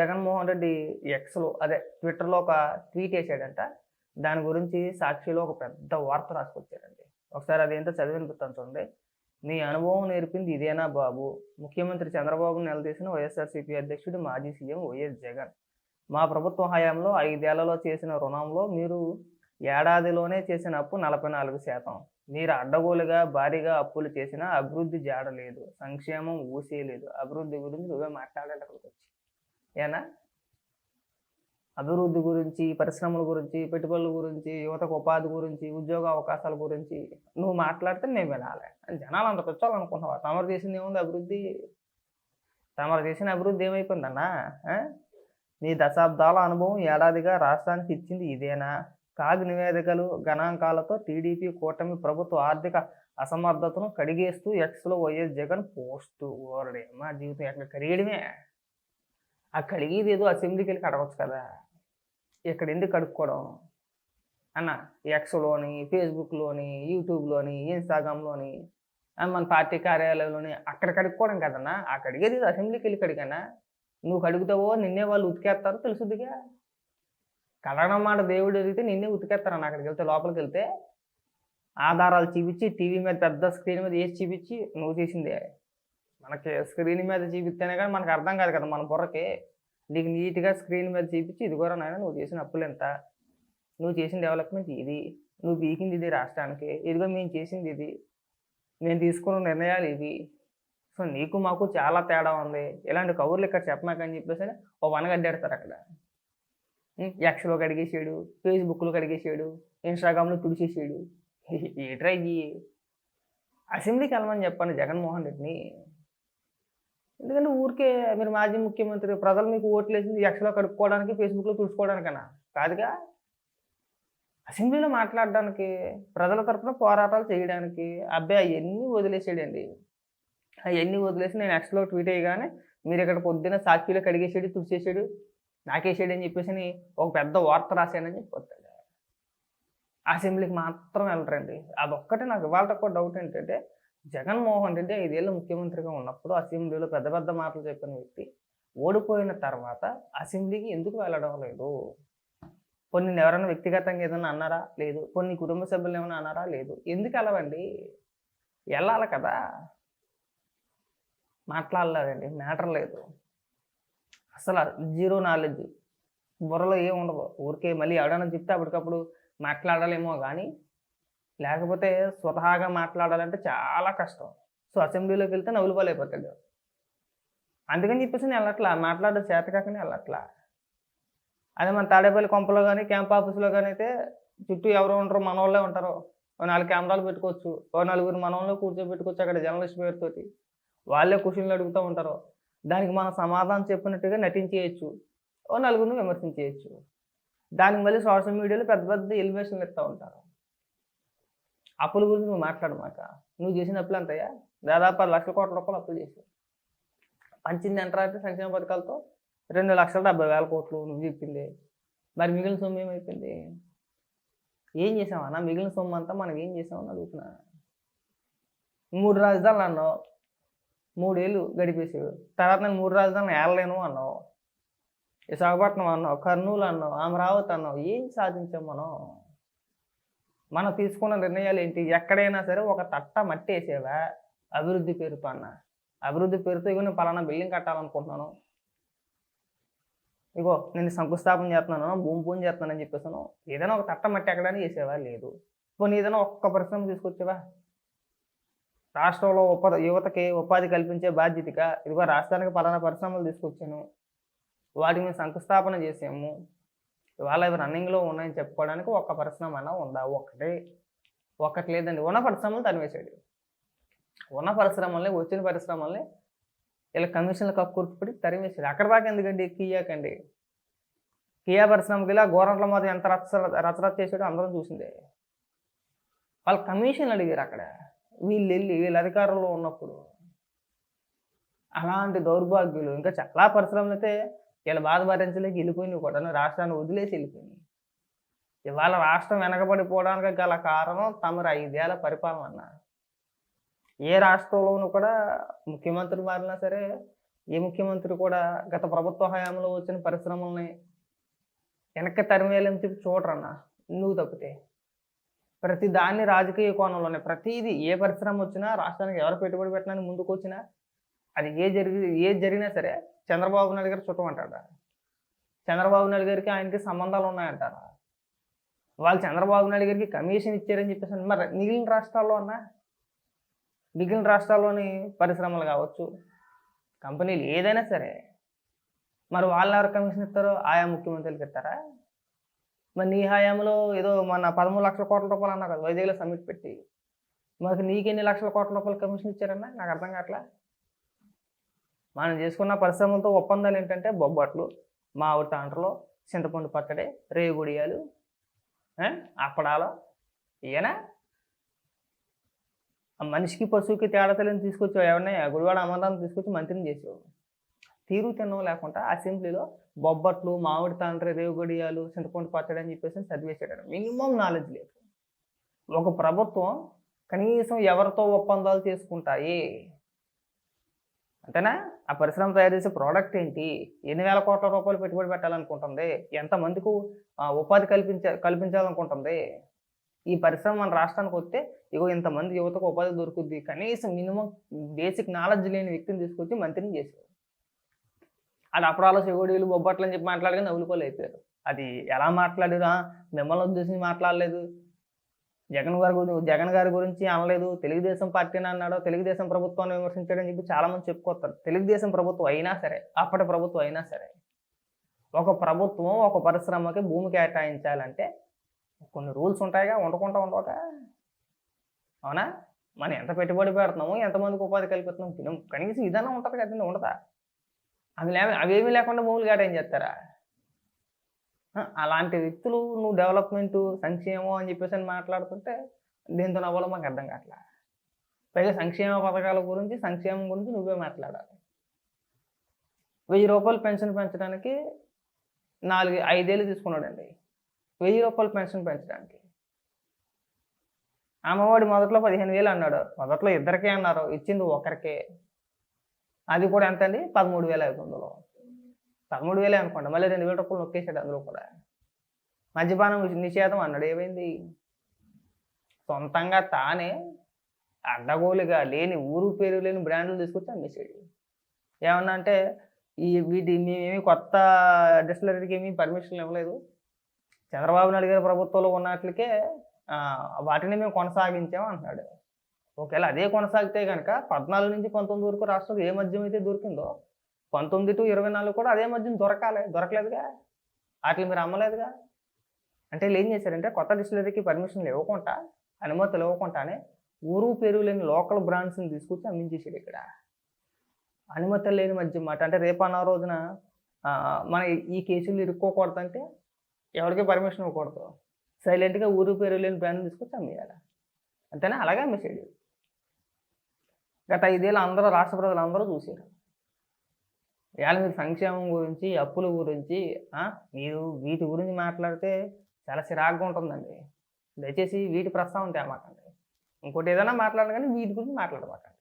జగన్మోహన్ రెడ్డి ఎక్స్లో అదే ట్విట్టర్లో ఒక ట్వీట్ వేసాడంట దాని గురించి సాక్షిలో ఒక పెద్ద వార్త రాసుకొచ్చాడండి. ఒకసారి అదేంటో చదివి వినిపిస్తాను చూడండి. నీ అనుభవం నేర్పింది ఇదేనా బాబు? ముఖ్యమంత్రి చంద్రబాబు నిలదీసిన వైఎస్ఆర్సీపీ అధ్యక్షుడు మాజీ సీఎం వైఎస్ జగన్. మా ప్రభుత్వ హయాంలో ఐదేళ్ళలో చేసిన రుణంలో మీరు ఏడాదిలోనే చేసిన అప్పు నలభై నాలుగు శాతం. మీరు అడ్డగోలుగా భారీగా అప్పులు చేసినా అభివృద్ధి జాడలేదు. సంక్షేమం ఊసేయలేదు అభివృద్ధి గురించి నువ్వే మాట్లాడాలి అక్కడికి వచ్చి ఏనా? అభివృద్ధి గురించి పరిశ్రమల గురించి పెట్టుబడుల గురించి యువతకు ఉపాధి గురించి ఉద్యోగ అవకాశాల గురించి నువ్వు మాట్లాడితే నేను వినాలి. అని జనాలు అంత కూర్చోవాలనుకుంటున్నావా తమరు చేసింది ఏముంది అభివృద్ధి? తమరు చేసిన అభివృద్ధి ఏమైపోయిందన్నా? నీ దశాబ్దాల అనుభవం ఏడాదిగా రాష్ట్రానికి ఇచ్చింది ఇదేనా? కాగ్ నివేదికలు గణాంకాలతో టీడీపీ కూటమి ప్రభుత్వ ఆర్థిక అసమర్థతను కడిగేస్తూ ఎక్స్లో వైఎస్ జగన్ పోస్టు ఓరడే మా జీవితం ఎక్కడ కడిగడమే ఆ కడిగేది ఏదో అసెంబ్లీకి వెళ్ళి కడగచ్చు కదా. ఇక్కడ ఎందుకు కడుక్కోవడం? అన్న ఎక్స్లోని ఫేస్బుక్లోని యూట్యూబ్లోని ఇన్స్టాగ్రామ్లోని మన పార్టీ కార్యాలయంలోని అక్కడ కడుక్కోవడం కదన్నా? ఆ కడిగేది అసెంబ్లీకి వెళ్ళి కడిగానా నువ్వు కడుగుతావో నిన్నే వాళ్ళు ఉతికేస్తారో తెలుసుదిగా కడగడం మాట దేవుడు అడిగితే నిన్నే ఉతికేస్తారన్న అక్కడికి వెళ్తే లోపలికి వెళ్తే ఆధారాలు చూపించి టీవీ మీద పెద్ద స్క్రీన్ మీద వేసి చూపించి నువ్వు చేసిందే. మనకి స్క్రీన్ మీద చూపిస్తేనే కానీ మనకు అర్థం కాదు కదా మన బుర్రకి. నీకు నీట్గా స్క్రీన్ మీద చూపించి ఇది కూడా నాయన నువ్వు చేసిన అప్పులు ఎంత? నువ్వు చేసిన డెవలప్మెంట్ ఇది. నువ్వు బీకింది ఇది రాష్ట్రానికి. ఇదిగో మేము చేసింది ఇది. మేము తీసుకున్న నిర్ణయాలు ఇవి. సో నీకు మాకు చాలా తేడా ఉంది. ఇలాంటి కబుర్లు ఇక్కడ చెప్పమాకని చెప్పేసి ఓ వనగడ్డేడతారు అక్కడ. ఎక్స్లో కడిగేసాడు ఫేస్బుక్లో కడిగేసాడు ఇన్స్టాగ్రామ్లో తుడిచేసాడు. ఏ ట్రై చెయ్యి అసెంబ్లీకి వెళ్ళమని చెప్పండి జగన్మోహన్ రెడ్డిని. ఎందుకంటే ఊరికే మీరు మాజీ ముఖ్యమంత్రి ప్రజలు మీకు ఓట్లు వేసింది ఎక్స్లో కడుక్కోవడానికి ఫేస్బుక్లో తుడుచుకోవడానికనా. కాదుగా? అసెంబ్లీలో మాట్లాడడానికి ప్రజల తరఫున పోరాటాలు చేయడానికి అబ్బాయి అవన్నీ వదిలేసాడండి. అవన్నీ వదిలేసి నేను ఎక్స్లో ట్వీట్ అయ్యగానే మీరు ఇక్కడ పొద్దున్న సాక్షిలో కడిగేసాడు తుడిచేసాడు నాకేసాడు అని చెప్పేసి అని ఒక పెద్ద వార్త రాశానని చెప్పొస్తాడు అసెంబ్లీకి మాత్రం వెళ్ళరండి. అదొక్కటే నాకు ఇవాళ కూడా డౌట్ ఏంటంటే జగన్మోహన్ రెడ్డి ఐదేళ్ళు ముఖ్యమంత్రిగా ఉన్నప్పుడు అసెంబ్లీలో పెద్ద పెద్ద మాటలు చెప్పిన వ్యక్తి ఓడిపోయిన తర్వాత అసెంబ్లీకి ఎందుకు వెళ్ళడం లేదు? కొన్ని ఎవరైనా వ్యక్తిగతంగా ఏదైనా అన్నారా? లేదు. కొన్ని కుటుంబ సభ్యులు ఏమైనా అన్నారా? లేదు. ఎందుకు వెళ్ళవండి? వెళ్ళాలి కదా. మాట్లాడలేదండి. మ్యాటర్ లేదు. అసలు జీరో నాలెడ్జ్ బుర్రలో ఏం ఊరికే మళ్ళీ ఎవడైనా చెప్తే అప్పటికప్పుడు మాట్లాడాలేమో కానీ లేకపోతే స్వతహాగా మాట్లాడాలంటే చాలా కష్టం. సో అసెంబ్లీలోకి వెళ్తే నవ్వులుపాలైపోతాడు. అందుకని చెప్పేసి నేను వెళ్ళట్లా. మాట్లాడే చేత కాకనే వెళ్ళట్లా. అదే మన తాడేపల్లి కొంపలో కానీ క్యాంప్ ఆఫీస్లో కానీ అయితే చుట్టూ ఎవరు ఉంటారో మన వాళ్ళే ఉంటారు. ఓ నాలుగు కెమెరాలు పెట్టుకోవచ్చు. ఓ నలుగురు మన కూర్చోబెట్టుకోవచ్చు అక్కడ జర్నలిస్ట్ పేరుతోటి. వాళ్ళే క్వశ్చన్లు అడుగుతూ ఉంటారు. దానికి మనం సమాధానం చెప్పినట్టుగా నటించేయచ్చు. ఓ నలుగురిని విమర్శించేయచ్చు. దానికి మళ్ళీ సోషల్ మీడియాలో పెద్ద పెద్ద ఎలివేషన్లు ఇస్తూ ఉంటారు. అప్పుల గురించి నువ్వు మాట్లాడమాక నువ్వు చేసిన అప్పులు అంతయ్యా? దాదాపు పది లక్షల కోట్ల రూపాయలు అప్పులు చేసావు పంచింది ఎంటర్ అంటే సంక్షేమ పథకాలతో? రెండు లక్షల డెబ్బై వేల కోట్లు నువ్వు చెప్పింది. మరి మిగిలిన సొమ్ము ఏమైపోయింది? ఏం చేసావన్నా మిగిలిన సొమ్ము అంతా మనం ఏం చేసామని అడుగుతున్నా. మూడు రాజధానులు అన్నావు. మూడేళ్ళు గడిపేసావు తర్వాత నేను మూడు రాజధానులు ఏళ్ళలేను అన్నావు. విశాఖపట్నం అన్నావు కర్నూలు అన్నావు అమరావతి అన్నావు. ఏం సాధించాం మనం? మనం తీసుకున్న నిర్ణయాలు ఏంటి? ఎక్కడైనా సరే ఒక తట్ట మట్టి వేసేవా? అభివృద్ధి పేరుతో అన్న. అభివృద్ధి పేరుతో ఇగో నేను పలానా బిల్డింగ్ కట్టాలనుకుంటున్నాను. ఇగో నేను శంకుస్థాపన చేస్తున్నాను భూమి పూజ చేస్తున్నానని చెప్పేసాను. ఏదైనా ఒక తట్ట మట్టి ఎక్కడానికి చేసేవా లేదు. పోనీ ఏదైనా ఒక్క పరిశ్రమ తీసుకొచ్చేవా? రాష్ట్రంలో ఉప యువతకి ఉపాధి కల్పించే బాధ్యతగా ఇదిగో రాష్ట్రానికి పలానా పరిశ్రమలు తీసుకొచ్చాను. వాటి మీద శంకుస్థాపన చేసాము. ఇవాళ రన్నింగ్లో ఉన్నాయని చెప్పుకోవడానికి ఒక్క పరిశ్రమ అన్నా ఉందా? ఒకటే ఒక్కటి లేదండి. ఉన్న పరిశ్రమలు తనివేశాడు ఉన్న పరిశ్రమల్ని వచ్చిన పరిశ్రమల్ని ఇలా కమిషన్లు కక్కుర్తిపడి తరిమేసాడు అక్కడ దాకా ఎందుకండి? కియాకండి. కియా పరిశ్రమకి ఇలా గోరంట్ల మాత్రం ఎంత రచ్చ రచరచ చేసాడో అందరం చూసిందే. వాళ్ళు కమిషన్ అడిగారు అక్కడ. వీళ్ళు వెళ్ళి వీళ్ళ అధికారంలో ఉన్నప్పుడు. అలాంటి దౌర్భాగ్యులు. ఇంకా చాలా పరిశ్రమలు అయితే వీళ్ళ బాధ భరించలేక వెళ్ళిపోయినాయి కూడా రాష్ట్రాన్ని వదిలేసి వెళ్ళిపోయినాయి. ఇవాళ రాష్ట్రం వెనకబడిపోవడానికి గల కారణం తమరు ఐదేళ్ళ పరిపాలన అన్న. ఏ రాష్ట్రంలోనూ కూడా ముఖ్యమంత్రి మారినా సరే ఏ ముఖ్యమంత్రి కూడా గత ప్రభుత్వ హయాంలో వచ్చిన పరిశ్రమల్ని వెనక్కి తరిమేయాలని చెప్పి చూడరన్న. నువ్వు తప్పితే ప్రతి దాన్ని రాజకీయ కోణంలోనే ప్రతిదీ ఏ పరిశ్రమ వచ్చినా రాష్ట్రానికి ఎవరు పెట్టుబడి పెట్టడానికి ముందుకు వచ్చినా అది ఏ జరిగి ఏది జరిగినా సరే చంద్రబాబు నాయుడు గారు చుట్టమంటాడు చంద్రబాబు నాయుడు గారికి ఆయనకి సంబంధాలు ఉన్నాయంటారు. వాళ్ళు చంద్రబాబు నాయుడు గారికి కమిషన్ ఇచ్చారని చెప్పేసి మరి మిగిలిన రాష్ట్రాల్లో అన్నా? మిగిలిన రాష్ట్రాల్లోని పరిశ్రమలు కావచ్చు కంపెనీలు ఏదైనా సరే మరి వాళ్ళు ఎవరు కమిషన్ ఇస్తారో ఆయా ముఖ్యమంత్రులకు ఇస్తారా? మరి నీ హయాంలో ఏదో మన పదమూడు లక్షల కోట్ల రూపాయలు అన్నా కదా వైజాగ్లో సమ్మిట్ పెట్టి. మాకు నీకు ఎన్ని లక్షల కోట్ల రూపాయలు కమిషన్ ఇచ్చారన్నా? నాకు అర్థం కావట్లా? మనం చేసుకున్న పరిశ్రమలతో ఒప్పందాలు ఏంటంటే బొబ్బట్లు మామిడి తాండ్రలో చింతపండు పచ్చడి రేగుడియాలు అప్పడాలు ఇయనా ఆ మనిషికి పశువుకి తేడా తెలియని తీసుకొచ్చావు ఎవరిని? గుడివాడ అమరాన్ని తీసుకొచ్చి మంత్రిని చేసావు. తీరు తినడం లేకుండా అసెంబ్లీలో బొబ్బట్లు మామిడి తాండ్రి రేవుగడియాలు చింతపండు పచ్చడి అని చెప్పేసి చదివేసాడు మినిమం నాలెడ్జ్ లేదు. ఒక ప్రభుత్వం కనీసం ఎవరితో ఒప్పందాలు చేసుకుంటాయి? అంతేనా? ఆ పరిశ్రమ తయారు చేసే ప్రోడక్ట్ ఏంటి? ఎన్ని వేల కోట్ల రూపాయలు పెట్టుబడి పెట్టాలనుకుంటుంది? ఎంతమందికి ఉపాధి కల్పించ కల్పించాలనుకుంటుంది? ఈ పరిశ్రమ మన రాష్ట్రానికి వస్తే ఇగో ఇంతమంది యువతకు ఉపాధి దొరుకుద్ది. కనీసం మినిమం బేసిక్ నాలెడ్జ్ లేని వ్యక్తిని తీసుకొచ్చి మంత్రిని చేశారు అది అప్పుడాలో శివుడీలు బొబ్బట్లు అని చెప్పి మాట్లాడగానే నవ్వులుకోలు అది ఎలా మాట్లాడారు? మిమ్మల్ని ఉద్దేశించి మాట్లాడలేదు. జగన్ గారి గురించి జగన్ గారి గురించి అనలేదు. తెలుగుదేశం పార్టీని అన్నాడు తెలుగుదేశం ప్రభుత్వాన్ని విమర్శించాడని చెప్పి చాలామంది చెప్పుకొస్తారు చెప్పుకోస్తారు. తెలుగుదేశం ప్రభుత్వం అయినా సరే అప్పటి ప్రభుత్వం అయినా సరే ఒక ప్రభుత్వం ఒక పరిశ్రమకి భూమి కేటాయించాలంటే కొన్ని రూల్స్ ఉంటాయిగా ఉండకుండా ఉండక అవునా? మనం ఎంత పెట్టుబడి పెడుతున్నాము ఎంతమందికి ఉపాధి కల్పిస్తున్నాం కనీసం ఇదన్నా ఉంటుంది కదండి ఉండదా? అవి లే అవేమీ లేకుండా భూములు కేటాయించేస్తారా? అలాంటి వ్యక్తులు నువ్వు డెవలప్మెంట్ సంక్షేమం అని చెప్పేసి అని మాట్లాడుతుంటే దీంతో నవ్వాలో మాకు అర్థం కావట్లా? పైగా సంక్షేమ పథకాల గురించి సంక్షేమం గురించి నువ్వే మాట్లాడాలి. వెయ్యి రూపాయలు పెన్షన్ పెంచడానికి నాలుగు ఐదేళ్ళు తీసుకున్నాడండి. వెయ్యి రూపాయలు పెన్షన్ పెంచడానికి. అమ్మఒడి మొదట్లో పదిహేను వేలు అన్నాడు. మొదట్లో ఇద్దరికే అన్నారు. ఇచ్చింది ఒకరికే. అది కూడా ఎంత అండి పదమూడు వేల ఐదు వందలు. పదమూడు వేలే అనుకోండి మళ్ళీ రెండు వేల రూపాయలు నొక్కేసాడు అందులో కూడా. మద్యపానం నిషేధం అన్నాడు ఏమైంది? సొంతంగా తానే అడ్డగోలుగా లేని ఊరు పేరు లేని బ్రాండ్లు తీసుకొచ్చి అమ్మేసాడు ఏమన్నా అంటే ఈ వీటి మేమేమి కొత్త డిస్టిలరీకి ఏమీ పర్మిషన్ ఇవ్వలేదు. చంద్రబాబు నాయుడు గారి ప్రభుత్వంలో ఉన్నట్లకే వాటిని మేము కొనసాగించాము అంటున్నాడు ఒకవేళ అదే కొనసాగితే కనుక పద్నాలుగు నుంచి పంతొమ్మిది వరకు రాష్ట్రంలో ఏ మద్యం అయితే దొరికిందో పంతొమ్మిది టు ఇరవై నాలుగు కూడా అదే మధ్యన దొరకాలి దొరకలేదుగా. వాటిని మీరు అమ్మలేదుగా. అంటే వీళ్ళు ఏం చేశారంటే కొత్త డిస్టిలరీకి పర్మిషన్లు ఇవ్వకుండా అనుమతులు ఇవ్వకుండానే ఊరు పేరు లేని లోకల్ బ్రాండ్స్ని తీసుకొచ్చి అమ్మించేసాడు ఇక్కడ. అనుమతులు లేని మధ్య మాట అంటే రేపు అన్న రోజున మన ఈ కేసులు ఇరుక్కోకూడదు అంటే ఎవరికి పర్మిషన్ ఇవ్వకూడదు. సైలెంట్గా ఊరు పేరు లేని బ్రాండ్ తీసుకొచ్చి అమ్మేయాలి. అంతేనా? అలాగే అమ్మేసాడు గత ఐదేళ్ళు అందరూ రాష్ట్ర ప్రజలు అందరూ చూసారు ఇవాళ మీరు సంక్షేమం గురించి అప్పుల గురించి మీరు వీటి గురించి మాట్లాడితే చాలా చిరాగ్గా ఉంటుందండి. దయచేసి వీటి ప్రస్తావన తేమాకండి. ఇంకోటి ఏదైనా మాట్లాడాలి కానీ వీటి గురించి మాట్లాడమాకండి.